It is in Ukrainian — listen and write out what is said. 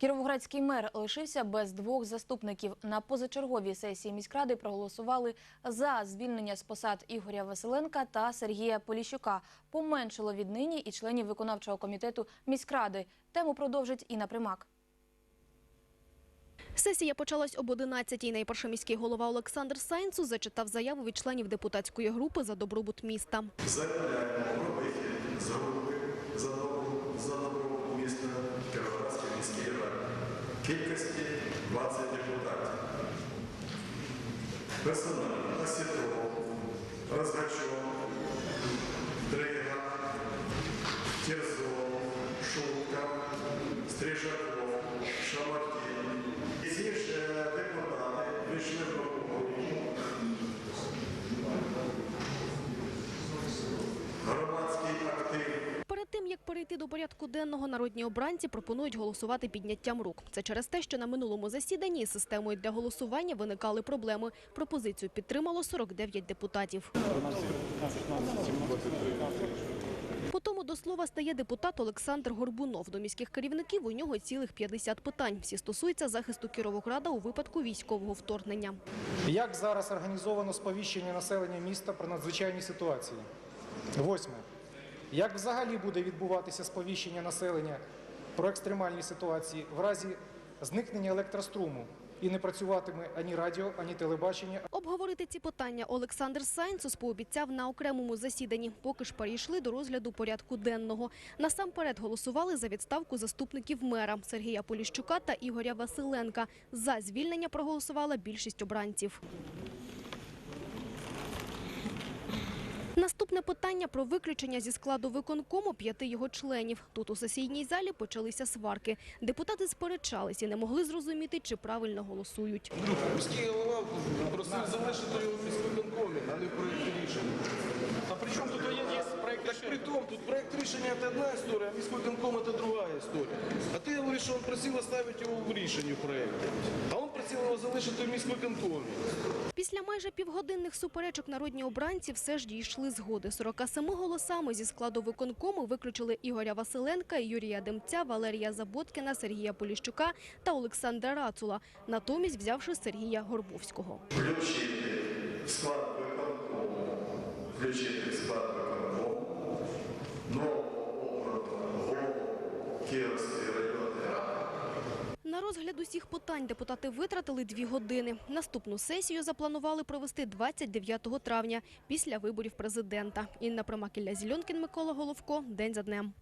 Кіровоградський мер лишився без двох заступників. На позачерговій сесії міськради проголосували за звільнення з посад Ігоря Василенка та Сергія Поліщука. Поменшило віднині і членів виконавчого комітету міськради. Тему продовжить Інна Примак. Сесія почалась об 11-й. Найперший міський голова Олександр Сайнцу зачитав заяву від членів депутатської групи за добробут міста. Заявляємо про вихід з групи за добру Кількості 20 депутатів. Персонально Осетров, Розгачов, Дрига, Терзов, Шулка, Стрижаков, Шамартін. І ці ж депутати прийшли в до порядку денного, народні обранці пропонують голосувати підняттям рук. Це через те, що на минулому засіданні системою для голосування виникали проблеми. Пропозицію підтримало 49 депутатів. Потім до слова стає депутат Олександр Горбунов. До міських керівників у нього цілих 50 питань. Всі стосуються захисту Кіровограда у випадку військового вторгнення. Як зараз організовано сповіщення населення міста про надзвичайні ситуації? Восьме. Як взагалі буде відбуватися сповіщення населення про екстремальні ситуації в разі зникнення електроструму і не працюватиме ані радіо, ані телебачення, Обговорити ці питання Олександр Сайнцус пообіцяв на окремому засіданні. Поки ж перейшли до розгляду порядку денного. Насамперед голосували за відставку заступників мера Сергія Поліщука та Ігоря Василенка. За звільнення проголосувала більшість обранців. Наступне питання про виключення зі складу виконкому п'яти його членів. Тут у сесійній залі почалися сварки. Депутати сперечались і не могли зрозуміти, чи правильно голосують. Міський голова просив залишити його в міськвиконкомі, а не в проєкті рішення. А при чем тут є проект Так при тому, тут проєкт рішення – це одна історія, а міськвиконком – це друга історія. А ти говориш, що він просив оставити його в рішенні в проєкті. А він просив його залишити в міськвиконкомі. Після майже півгодинних суперечок народні обранці все ж дійшли згоди. 47 голосами зі складу виконкому виключили Ігоря Василенка, Юрія Демця, Валерія Заботкіна, Сергія Поліщука та Олександра Рацула, натомість взявши Сергія Горбовського. включити склад виконкому, включити склад виконкому нового обраного голову. На розгляд усіх питань депутати витратили дві години. Наступну сесію запланували провести 29 травня після виборів президента. Інна Примакілля Зільонкін Микола Головко. День за днем.